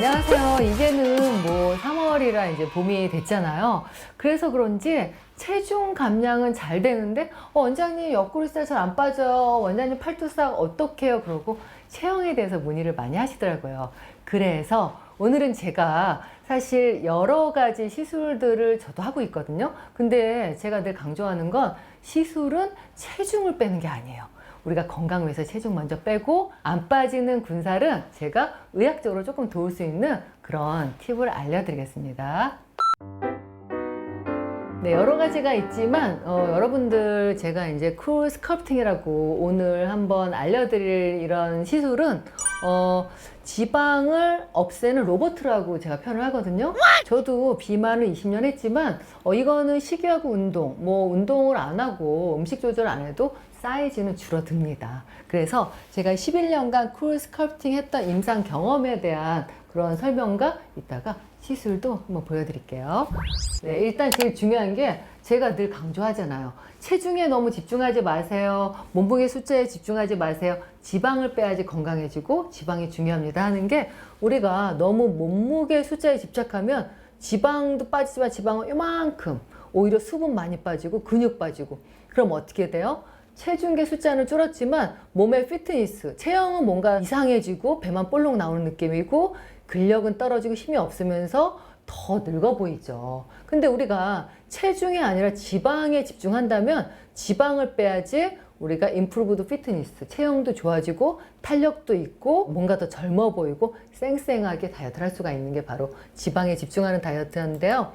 네, 안녕하세요. 이제는 뭐 3월이라 이제 봄이 됐잖아요. 그래서 그런지 체중 감량은 잘 되는데, 어, 원장님 옆구리살 잘 안 빠져. 원장님 팔뚝살 어떡해요? 그러고 체형에 대해서 문의를 많이 하시더라고요. 그래서 오늘은 제가 사실 여러 가지 시술들을 저도 하고 있거든요. 근데 제가 늘 강조하는 건 시술은 체중을 빼는 게 아니에요. 우리가 건강을 위해서 체중 먼저 빼고 안 빠지는 군살은 제가 의학적으로 조금 도울 수 있는 그런 팁을 알려드리겠습니다. 네, 여러 가지가 있지만 어, 여러분들 제가 이제 쿨 스컬프팅이라고 오늘 한번 알려드릴 이런 시술은 어, 지방을 없애는 로봇이라고 제가 표현을 하거든요. 저도 비만을 20년 했지만 어, 이거는 식이하고 운동, 뭐 운동을 안 하고 음식 조절 안 해도 사이즈는 줄어듭니다. 그래서 제가 11년간 쿨 스컬프팅 했던 임상 경험에 대한 그런 설명과 이따가 시술도 한번 보여드릴게요. 네, 일단 제일 중요한 게 제가 늘 강조하잖아요. 체중에 너무 집중하지 마세요. 몸무게 숫자에 집중하지 마세요. 지방을 빼야지 건강해지고 지방이 중요합니다 하는 게 우리가 너무 몸무게 숫자에 집착하면 지방도 빠지지만 지방은 요만큼 오히려 수분 많이 빠지고 근육 빠지고 그럼 어떻게 돼요? 체중계 숫자는 줄었지만 몸의 피트니스, 체형은 뭔가 이상해지고 배만 볼록 나오는 느낌이고 근력은 떨어지고 힘이 없으면서 더 늙어 보이죠. 근데 우리가 체중이 아니라 지방에 집중한다면 지방을 빼야지 우리가 임프루브드 피트니스, 체형도 좋아지고 탄력도 있고 뭔가 더 젊어 보이고 쌩쌩하게 다이어트를 할 수가 있는 게 바로 지방에 집중하는 다이어트인데요.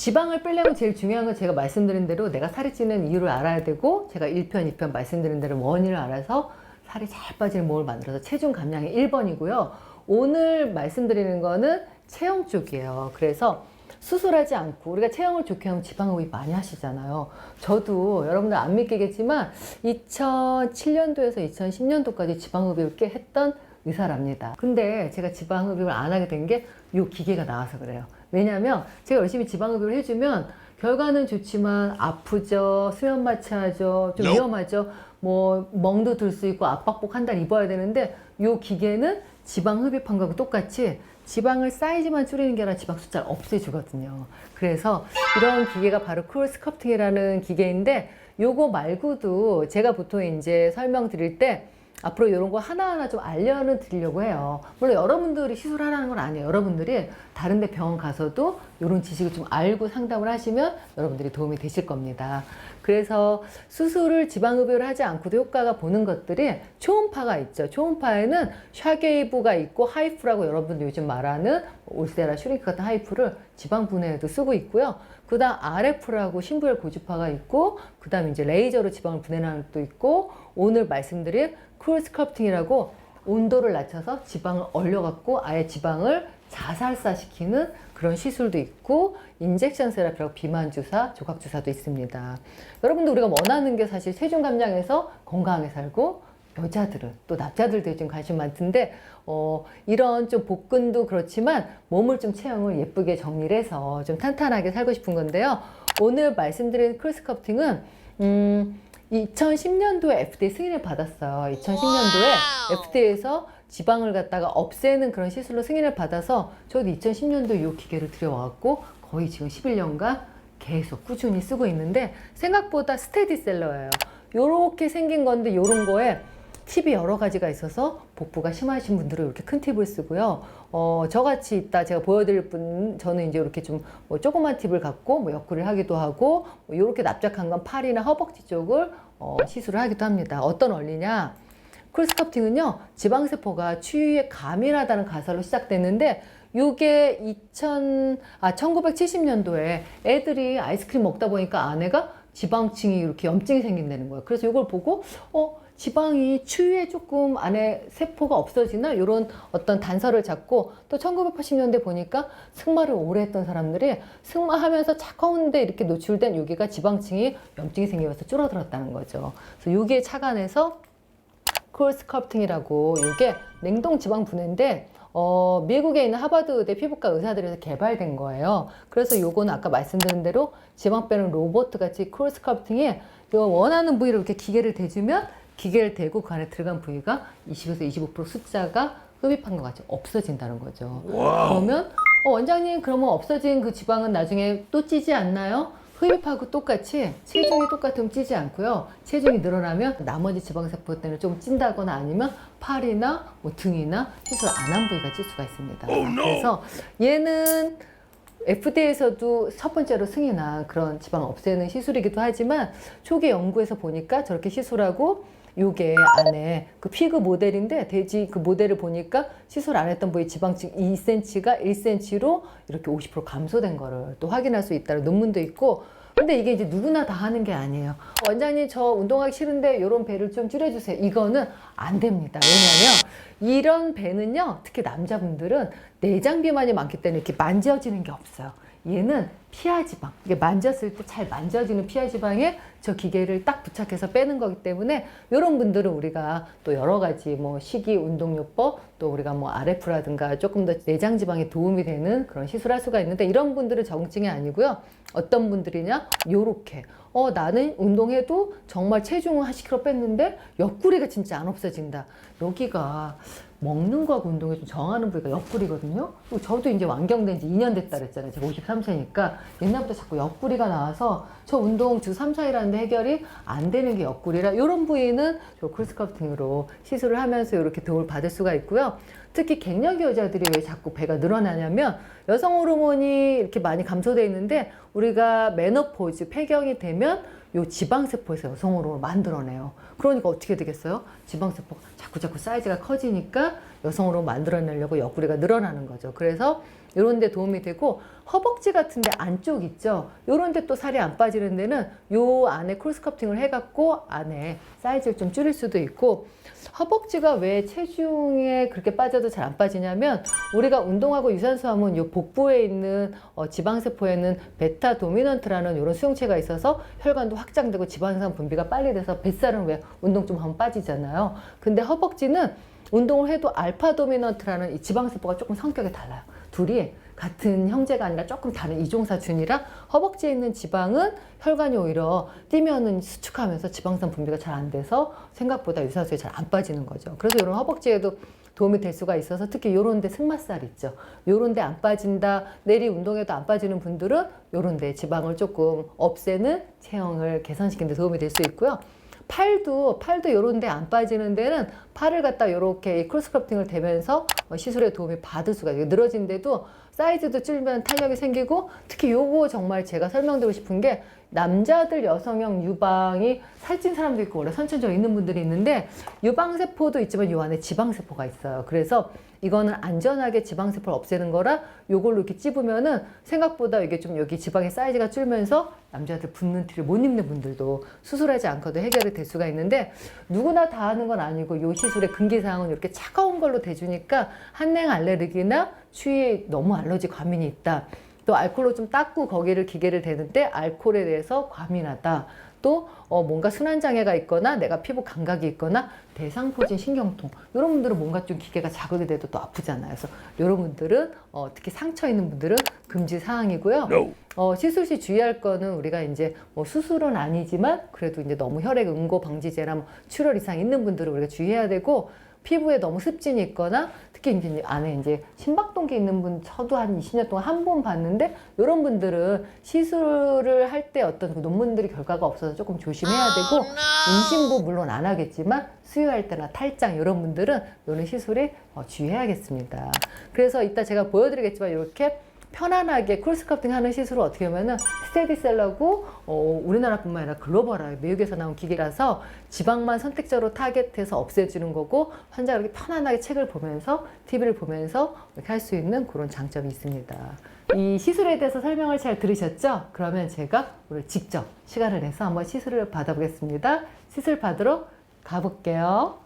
지방을 빼려면 제일 중요한 건 제가 말씀드린 대로 내가 살이 찌는 이유를 알아야 되고 제가 1편, 2편 말씀드린 대로 원인을 알아서 살이 잘 빠지는 몸을 만들어서 체중 감량이 1번이고요. 오늘 말씀드리는 거는 체형 쪽이에요. 그래서 수술하지 않고 우리가 체형을 좋게 하면 지방흡입 많이 하시잖아요. 저도 여러분들 안 믿기겠지만 2007년도에서 2010년도까지 지방흡입을 꽤 했던 의사랍니다. 근데 제가 지방흡입을 안 하게 된 게 이 기계가 나와서 그래요. 왜냐하면 제가 열심히 지방흡입을 해주면 결과는 좋지만 아프죠, 수면 마취하죠, 좀 위험하죠. 뭐 멍도 들 수 있고 압박복 한 달 입어야 되는데 이 기계는 지방 흡입한 거하고 똑같이 지방을 사이즈만 줄이는 게 아니라 지방 숫자를 없애주거든요. 그래서 이런 기계가 바로 쿨 스커프팅이라는 기계인데 요거 말고도 제가 보통 이제 설명드릴 때 앞으로 이런 거 하나하나 좀 알려는 드리려고 해요. 물론 여러분들이 시술하라는 건 아니에요. 여러분들이 다른 데 병원 가서도 이런 지식을 좀 알고 상담을 하시면 여러분들이 도움이 되실 겁니다. 그래서 수술을 지방흡입을 하지 않고도 효과가 보는 것들이 초음파가 있죠. 초음파에는 샤게이브가 있고 하이프라고 여러분들 요즘 말하는 올세라 슈링크 같은 하이프를 지방 분해에도 쓰고 있고요. 그 다음 RF라고 신부열 고주파가 있고 그 다음 이제 레이저로 지방을 분해하는 것도 있고 오늘 말씀드린 쿨 스컬프팅이라고 온도를 낮춰서 지방을 얼려갖고 아예 지방을 자살사시키는 그런 시술도 있고 인젝션 세라피라고 비만 주사, 조각 주사도 있습니다. 여러분들 우리가 원하는 게 사실 체중 감량해서 건강하게 살고 여자들은 또 남자들도 요즘 관심 많던데 어, 이런 좀 복근도 그렇지만 몸을 좀 체형을 예쁘게 정리를 해서 좀 탄탄하게 살고 싶은 건데요. 오늘 말씀드린 크로스커프팅은 음, 2010년도에 FDA 승인을 받았어요. 2010년도에 FDA에서 지방을 갖다가 없애는 그런 시술로 승인을 받아서 저도 2010년도에 이 기계를 들여와갖고 거의 지금 11년간 계속 꾸준히 쓰고 있는데 생각보다 스테디셀러예요. 요렇게 생긴 건데 요런 거에 팁이 여러 가지가 있어서 복부가 심하신 분들은 이렇게 큰 팁을 쓰고요. 어, 저같이 있다 제가 보여드릴 분, 저는 이제 이렇게 좀 뭐 조그만 팁을 갖고 뭐 옆구리를 하기도 하고 뭐 이렇게 납작한 건 팔이나 허벅지 쪽을 어, 시술을 하기도 합니다. 어떤 원리냐? 쿨스컵팅은요, 지방세포가 추위에 가밀하다는 가설로 시작됐는데, 요게 2000, 아, 1970년도에 애들이 아이스크림 먹다 보니까 아내가 지방층이 이렇게 염증이 생긴다는 거예요. 그래서 이걸 보고, 어, 지방이 추위에 조금 안에 세포가 없어지나? 이런 어떤 단서를 잡고 또 1980년대 보니까 승마를 오래 했던 사람들이 승마하면서 차가운데 이렇게 노출된 여기가 지방층이 염증이 생기면서 줄어들었다는 거죠. 그래서 여기에 착안해서 쿨 스컬프팅이라고 이게 냉동 지방 분해인데 어, 미국에 있는 하버드 의대 피부과 의사들에서 개발된 거예요. 그래서 요거는 아까 말씀드린 대로 지방 빼는 로봇 같이 쿨 스컬프팅이 요 원하는 부위로 이렇게 기계를 대주면 기계를 대고 그 안에 들어간 부위가 20에서 25% 숫자가 흡입한 것 같이 없어진다는 거죠. 그러면 어, 원장님 그러면 없어진 그 지방은 나중에 또 찌지 않나요? 흡입하고 똑같이 체중이 똑같으면 찌지 않고요. 체중이 늘어나면 나머지 지방세포 때문에 좀 찐다거나 아니면 팔이나 뭐 등이나 시술 안 한 부위가 찔 수가 있습니다. 그래서 얘는 FDA에서도 첫 번째로 승인한 그런 지방 없애는 시술이기도 하지만 초기 연구에서 보니까 저렇게 시술하고 요게 안에 그 피그 모델인데 돼지 그 모델을 보니까 시술 안 했던 부위 지방층 2cm가 1cm로 이렇게 50% 감소된 거를 또 확인할 수 있다는 논문도 있고 근데 이게 이제 누구나 다 하는 게 아니에요. 원장님 저 운동하기 싫은데 이런 배를 좀 줄여주세요. 이거는 안 됩니다. 왜냐하면 이런 배는요, 특히 남자분들은 내장 비만이 많기 때문에 이렇게 만져지는 게 없어요. 얘는 피하 지방. 이게 만졌을 때 잘 만져지는 피하 지방에 저 기계를 딱 부착해서 빼는 거기 때문에 이런 분들은 우리가 또 여러 가지 뭐 식이 운동요법 또 우리가 뭐 RF라든가 조금 더 내장 지방에 도움이 되는 그런 시술할 수가 있는데 이런 분들은 정증이 아니고요. 어떤 분들이냐? 요렇게. 어, 나는 운동해도 정말 체중을 한 10kg 뺐는데 옆구리가 진짜 안 없어진다. 여기가 먹는 거하고 운동에 좀 정하는 부위가 옆구리거든요. 그리고 저도 이제 완경된 지 2년 됐다 그랬잖아요. 제가 53세니까 옛날부터 자꾸 옆구리가 나와서 저 운동 주 3, 4일 하는데 해결이 안 되는 게 옆구리라 이런 부위는 저 크루스커팅으로 시술을 하면서 이렇게 도움을 받을 수가 있고요. 특히 갱년기 여자들이 왜 자꾸 배가 늘어나냐면 여성 호르몬이 이렇게 많이 감소돼 있는데 우리가 메노포즈 폐경이 되면 요 지방세포에서 여성 호르몬을 만들어내요. 그러니까 어떻게 되겠어요? 지방세포가 자꾸 자꾸 사이즈가 커지니까 여성 호르몬 만들어내려고 옆구리가 늘어나는 거죠. 그래서 이런 데 도움이 되고 허벅지 같은 데 안쪽 있죠. 요런 데 또 살이 안 빠지는 데는 요 안에 크로스커팅을 해갖고 안에 사이즈를 좀 줄일 수도 있고 허벅지가 왜 체중에 그렇게 빠져도 잘 안 빠지냐면 우리가 운동하고 유산소 하면 요 복부에 있는 어, 지방세포에는 베타 도미넌트라는 이런 수용체가 있어서 혈관도 확장되고 지방산 분비가 빨리 돼서 뱃살은 왜 운동 좀 하면 빠지잖아요. 근데 허벅지는 운동을 해도 알파 도미넌트라는 이 지방세포가 조금 성격이 달라요. 둘이 같은 형제가 아니라 조금 다른 이종사준이라 허벅지에 있는 지방은 혈관이 오히려 뛰면은 수축하면서 지방산 분비가 잘 안 돼서 생각보다 유산소에 잘 안 빠지는 거죠. 그래서 이런 허벅지에도 도움이 될 수가 있어서 특히 요런 데 승마살 있죠. 요런 데 안 빠진다. 내리 운동해도 안 빠지는 분들은 요런 데 지방을 조금 없애는 체형을 개선시키는 데 도움이 될 수 있고요. 팔도 팔도 요런 데 안 빠지는 데는 팔을 갖다 요렇게 크로스커팅을 대면서 어, 시술에 도움이 받을 수가 있어요. 늘어진데도 사이즈도 줄면 탄력이 생기고 특히 요거 정말 제가 설명드리고 싶은 게 남자들 여성형 유방이 살찐 사람도 있고 원래 선천적 있는 분들이 있는데 유방세포도 있지만 요 안에 지방세포가 있어요. 그래서 이거는 안전하게 지방세포를 없애는 거라 요걸로 이렇게 찝으면은 생각보다 이게 좀 여기 지방의 사이즈가 줄면서 남자들 붓는 티를 못 입는 분들도 수술하지 않고도 해결이 될 수가 있는데 누구나 다 하는 건 아니고 요 시술의 금기사항은 이렇게 차가운 걸로 대주니까 한냉 알레르기나 추위에 너무 알러지 과민이 있다. 또 알코올로 좀 닦고 거기를 기계를 대는데 알코올에 대해서 과민하다. 또 어, 뭔가 순환장애가 있거나 내가 피부 감각이 있거나 대상포진 신경통 이런 분들은 뭔가 좀 기계가 자극이 돼도 또 아프잖아요. 그래서 이런 분들은 어, 특히 상처 있는 분들은 금지 사항이고요. 어, 시술 시 주의할 거는 우리가 이제 뭐 수술은 아니지만 그래도 이제 너무 혈액 응고 방지제나 뭐 출혈 이상 있는 분들은 우리가 주의해야 되고 피부에 너무 습진이 있거나 특히 이제 안에 이제 심박동기 있는 분 저도 한 20년 동안 한 번 봤는데 이런 분들은 시술을 할 때 어떤 그 논문들이 결과가 없어서 조금 조심해야 되고 임신부 물론 안 하겠지만 수유할 때나 탈장 이런 분들은 이런 시술에 어, 주의해야겠습니다. 그래서 이따 제가 보여드리겠지만 이렇게 편안하게 크로스커팅 하는 시술을 어떻게 하면은 스테디셀러고 어, 우리나라뿐만 아니라 글로벌하게 미국에서 나온 기계라서 지방만 선택적으로 타겟해서 없애주는 거고 환자가 이렇게 편안하게 책을 보면서 TV를 보면서 이렇게 할 수 있는 그런 장점이 있습니다. 이 시술에 대해서 설명을 잘 들으셨죠? 그러면 제가 오늘 직접 시간을 내서 한번 시술을 받아보겠습니다. 시술 받으러 가볼게요.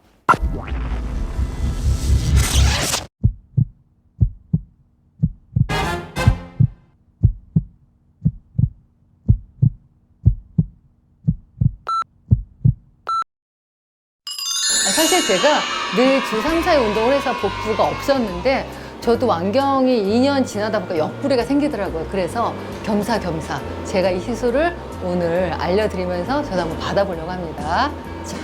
제가 늘 주 3, 4일 운동을 해서 복부가 없었는데 저도 완경이 2년 지나다 보니까 옆구리가 생기더라고요. 그래서 겸사겸사 제가 이 시술을 오늘 알려드리면서 저도 한번 받아보려고 합니다. 자,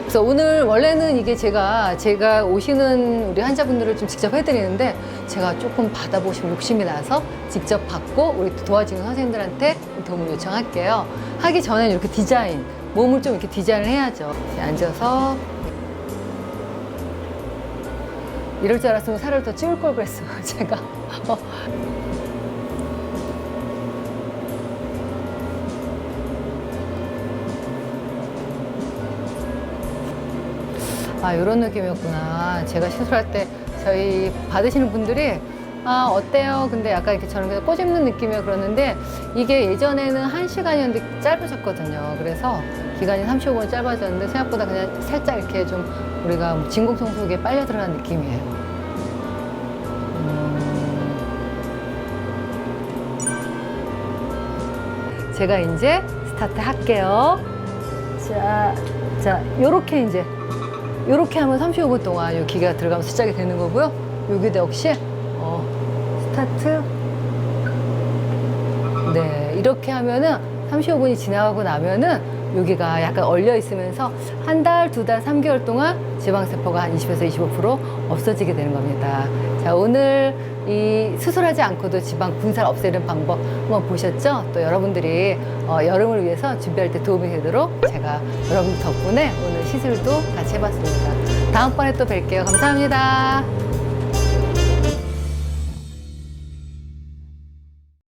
그래서 오늘 원래는 이게 제가 제가 오시는 우리 환자분들을 좀 직접 해드리는데 제가 조금 받아보고 싶은 욕심이 나서 직접 받고 우리 도와주는 선생님들한테 도움을 요청할게요. 하기 전에 이렇게 디자인 몸을 좀 이렇게 디자인을 해야죠. 앉아서 이럴 줄 알았으면 살을 더 찌울 걸 그랬어요, 제가. 어. 아, 이런 느낌이었구나. 제가 시술할 때 저희 받으시는 분들이 아, 어때요? 근데 약간 이렇게 저는 그냥 꼬집는 느낌이에요. 그러는데 이게 예전에는 한 시간이었는데 짧아졌거든요. 그래서 기간이 35분 짧아졌는데 생각보다 그냥 살짝 이렇게 좀 우리가 뭐 진공청소기에 빨려 들어간 느낌이에요. 음. 제가 이제 스타트 할게요. 자, 자, 요렇게 이제 요렇게 하면 35분 동안 요 기계가 들어가면 시작이 되는 거고요. 여기도 역시 어, 스타트. 네, 이렇게 하면은 35분이 지나가고 나면은 여기가 약간 얼려 있으면서 한 달, 두 달, 삼개월 동안 지방세포가 한 20에서 25% 없어지게 되는 겁니다. 자, 오늘 이 수술하지 않고도 지방 분살 없애는 방법 한번 보셨죠? 또 여러분들이 어, 여름을 위해서 준비할 때 도움이 되도록 제가 여러분 덕분에 오늘 시술도 같이 해봤습니다. 다음번에 또 뵐게요. 감사합니다.